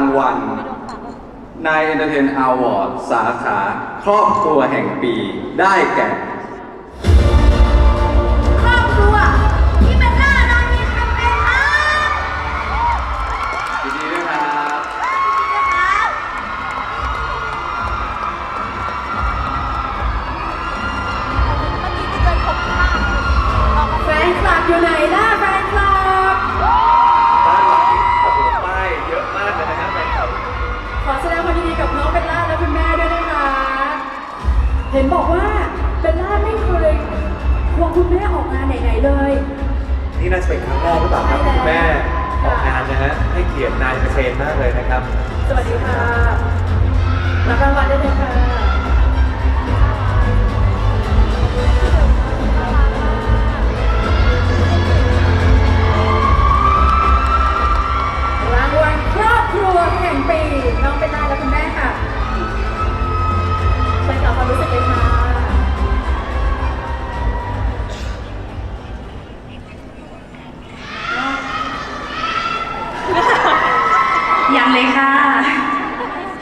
างวัลนายเอนเตอร์เทนอวอร์ดสาขาครอบครัวแห่งปีได้แก่ ครอบครัวที่เป็นหน้าน้องมีแคมเปญครับยินดีด้วยครับนะครับแฟนคลับอยู่ไหนล่ะ เบลล่าไม่เคยควงคุณแม่ออกงานไหนๆเลย นี่น่าจะเป็นครั้งแรกหรือเปล่าครับที่คุณแม่ออกงานนะฮะให้เกียรตินายเทรนมากเลยนะครับ สวัสดีค่ะรับรางวัลได้เลยค่ะ ยังเลยค่ะ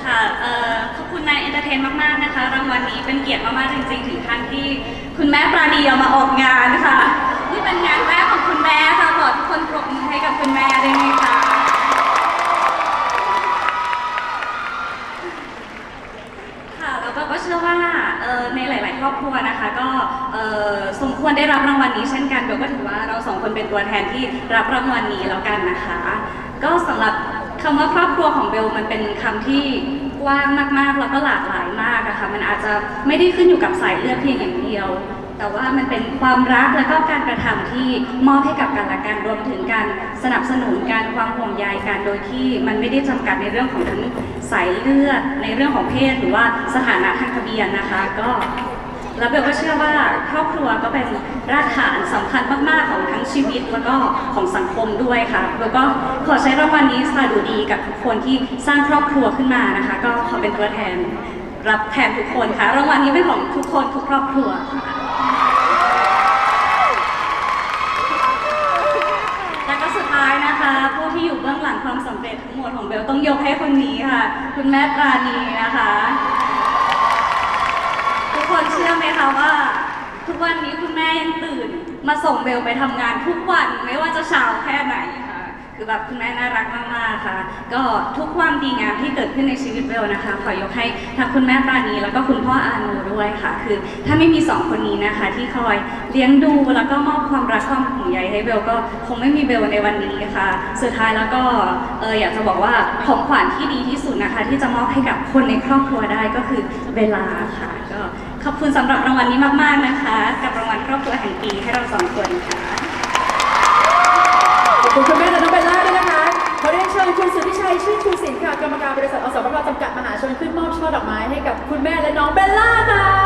ค่ะเอ่อขอบคุณนายเอนเตอร์เทนมากๆนะคะ รางวัลนี้เป็นเกียรติมากๆจริง ๆ ถึงขั้นที่คุณแม่ปราณีเอามาออกงานค่ะ นี่เป็นงานแรกของคุณแม่ค่ะขอทุกคนปรบมือให้กับคุณแม่ได้ไหมคะค่ะแล้วก็ก็เชื่อว่าเอ่อในหลาย ๆ ครอบครัวนะคะ ก็เอ่อสมควรได้รับรางวัลนี้เช่นกันเบลก็ถือว่าเราสองคนเป็นตัวแทนที่รับรางวัลนี้แล้วกันนะคะ ก็สำหรับ คำว่าครอบครัวของเบลมันเป็นคำที่กว้างมากๆ แล้วก็หลากหลายมากอะค่ะ มันอาจจะไม่ได้ขึ้นอยู่กับสายเลือดเพียงอย่างเดียว แต่ว่ามันเป็นความรักและก็การกระทำที่มอบให้กับกันและกันรวมถึงการสนับสนุนการความห่วงใยกันโดยที่มันไม่ได้จำกัดในเรื่องของทั้งสายเลือดในเรื่องของเพศหรือว่าสถานะทางทะเบียนนะคะ ก็ แล้วเบลก็เชื่อว่าครอบครัวก็เป็นรากฐานสำคัญมากๆของทั้งชีวิตแล้วก็ของสังคมด้วยค่ะเบลก็ขอใช้รางวัลนี้สาดูดีกับทุกคนที่สร้างครอบครัวขึ้นมานะคะ ก็ขอเป็นตัวแทนรับแทนทุกคนค่ะ รางวัลนี้เป็นของทุกคนทุกครอบครัวค่ะและก็สุดท้ายนะคะ ผู้ที่อยู่เบื้องหลังความสำเร็จทั้งหมดของเบลต้องยกให้คนนี้ค่ะ คุณแม่ปราณีนะคะ คนเชื่อไหมคะว่า ทุกวันนี้คุณแม่ยังตื่น มาส่งเบลไปทำงานทุกวันไม่ว่าจะเช้าแค่ไหนค่ะคือแบบคุณแม่น่ารักมากๆค่ะ ก็ทุกความดีงามที่เกิดขึ้นในชีวิตเบลนะคะ ขอยกให้ทั้งคุณแม่ปราณีแล้วก็คุณพ่ออานูด้วยค่ะ คือ ถ้าไม่มีสองคนนี้นะคะ ที่คอยเลี้ยงดูแล้วก็มอบความรักความห่วงใยให้เบลก็คงไม่มีเบลในวันนี้ค่ะ สุดท้ายแล้วก็เอออยากจะบอกว่าของขวัญที่ดีที่สุดนะคะ ที่จะมอบให้กับคนในครอบครัวได้ก็คือเวลาค่ะก็ ขอบคุณสำหรับรางวัลนี้มาก ๆ นะคะ กับรางวัลครอบครัวแห่งปีให้เราสองคนค่ะขอบคุณคุณแม่และน้องเบลล่าด้วยนะคะขอเรียนเชิญคุณสุทธิชัยชื่นชูศิลป์ค่ะกรรมการบริษัทอสมทจำกัดมหาชนขึ้นมอบช่อดอกไม้ให้กับคุณแม่และน้องเบลล่าค่ะ